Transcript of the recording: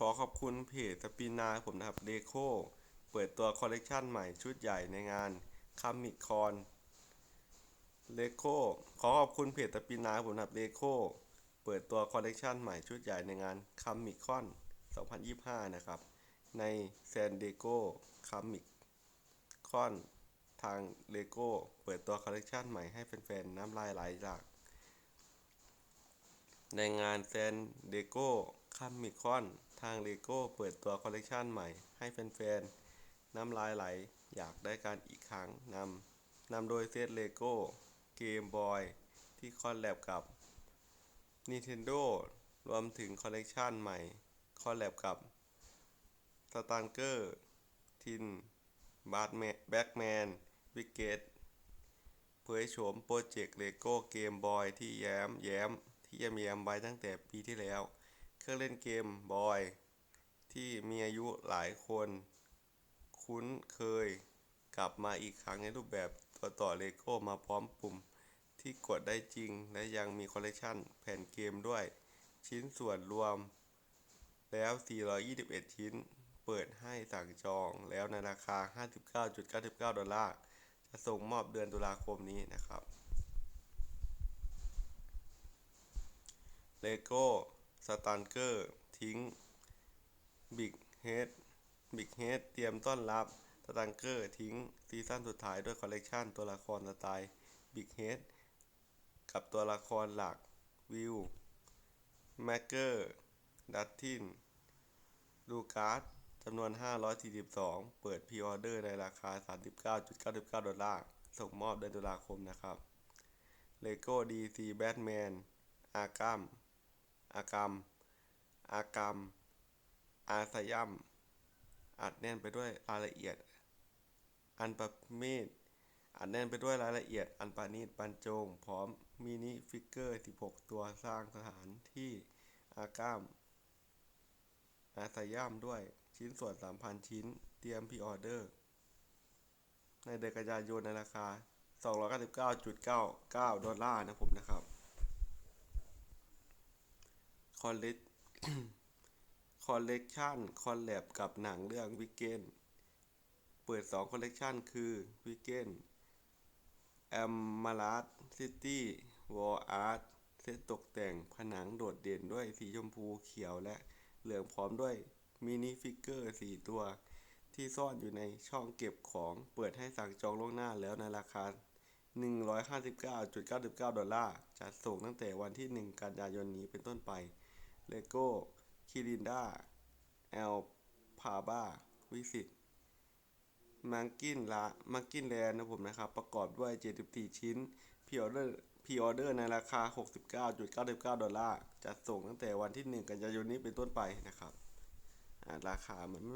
ขอขอบคุณเพจสปินาผมนะครับเดโคเปิดตัวคอลเลกชันใหม่ชุดใหญ่ในงานคัมมิคอนเลโคขอขอบคุณเพจสปินาผมนะครับเดโคเปิดตัวคอลเลกชันใหม่ชุดใหญ่ในงานคัมมิคอน2025 นะครับ ในแซนเดโกคัมมิคอนทางเลโก้เปิดตัวคอลเลกชันใหม่ให้แฟนๆน้ำลายไหลจากในงานแซนเดโก้ คัมมิคอนทางเลโก้เปิดตัวคอลเลกชันใหม่ ให้แฟนๆ น้ำลายไหล อยากได้การอีกครั้งนำนำโดยเซตเลโก้เกมบอยที่คอลแลบกับ Nintendo รวมถึงคอลเลกชันใหม่ คอลแลบกับสตันเกอร์ทินบาร์แมแบ็กแมนวิกเกตเผยโฉมโปรเจกต์เลโก้เกมบอยที่แย้มแย้มที่แย้มๆไว้ตั้งแต่ปีที่แล้ว เครื่องเล่นเกมบอย ที่มีอายุหลายคน คุ้นเคยกลับมาอีกครั้งในรูปแบบตัวต่อเลโก้มาพร้อมปุ่ม ที่กดได้จริงและยังมีคอลเลกชันแผ่นเกมด้วย ชิ้นส่วนรวม แล้ว 421 ชิ้น เปิดให้สั่งจองแล้วในราคา 59.99 ดอลลาร์ จะส่งมอบเดือนตุลาคมนี้นะครับเลโก้ สตันเกอร์ทิ้งบิ๊กเฮดบิ๊กเฮดเตรียมต้อนรับสตันเกอร์ทิ้งซีซั่นสุดท้ายด้วยคอลเลกชันตัวละครสไตล์บิ๊กเฮดกับตัวละครหลักวิวแมกเกอร์ดัตทินลูการ์ดจำนวน 542 เปิดพรีออเดอร์ในราคา 39.99 ดอลลาร์ ส่งมอบเดือนตุลาคมนะครับ เลโก้ดีซีแบทแมนอากัม อากัมอากัมอาสยัมอัดแน่นไปด้วยรายละเอียด อันประณีตอัดแน่นไปด้วยรายละเอียด อันประณีตบรรจง พร้อมมินิฟิกเกอร์ 16 ตัวสร้างสถานที่อากัมอาสยัมด้วยชิ้นส่วน 3,000 ชิ้น เตรียมพรีออเดอร์ ในเดือนกันยายนในราคา 299.99 ดอลลาร์นะผมนะครับ อลเลกคอลเลกชันคอลแลบกับหนังเรื่องวิกเกนเปิด 2 คอลเลกชันคือวิกเกนแอมมารัสซิตี้วอลอาร์ตเซตตกแต่งผนังโดดเด่นด้วยสีชมพูเขียวและเหลืองพร้อมด้วยมินิฟิกเกอร์ 4 ตัว ที่ซ่อนอยู่ในช่องเก็บของเปิดให้สั่งจองล่วงหน้าแล้วในราคา 159.99 ดอลลาร์จัดส่งตั้งแต่วันที่ 1 กันยายนนี้เป็นต้นไป เลโก้คิรินดาแอลพาบาวิสิตมังกินละมังกินแลนนะผมนะครับ ประกอบด้วย 74 ชิ้นพิออเดอร์พรีออเดอร์ในราคา 69.99 ดอลลาร์จะส่งตั้งแต่วันที่ 1 กันยายนนี้เป็นต้นไปนะครับ ราคามันไม่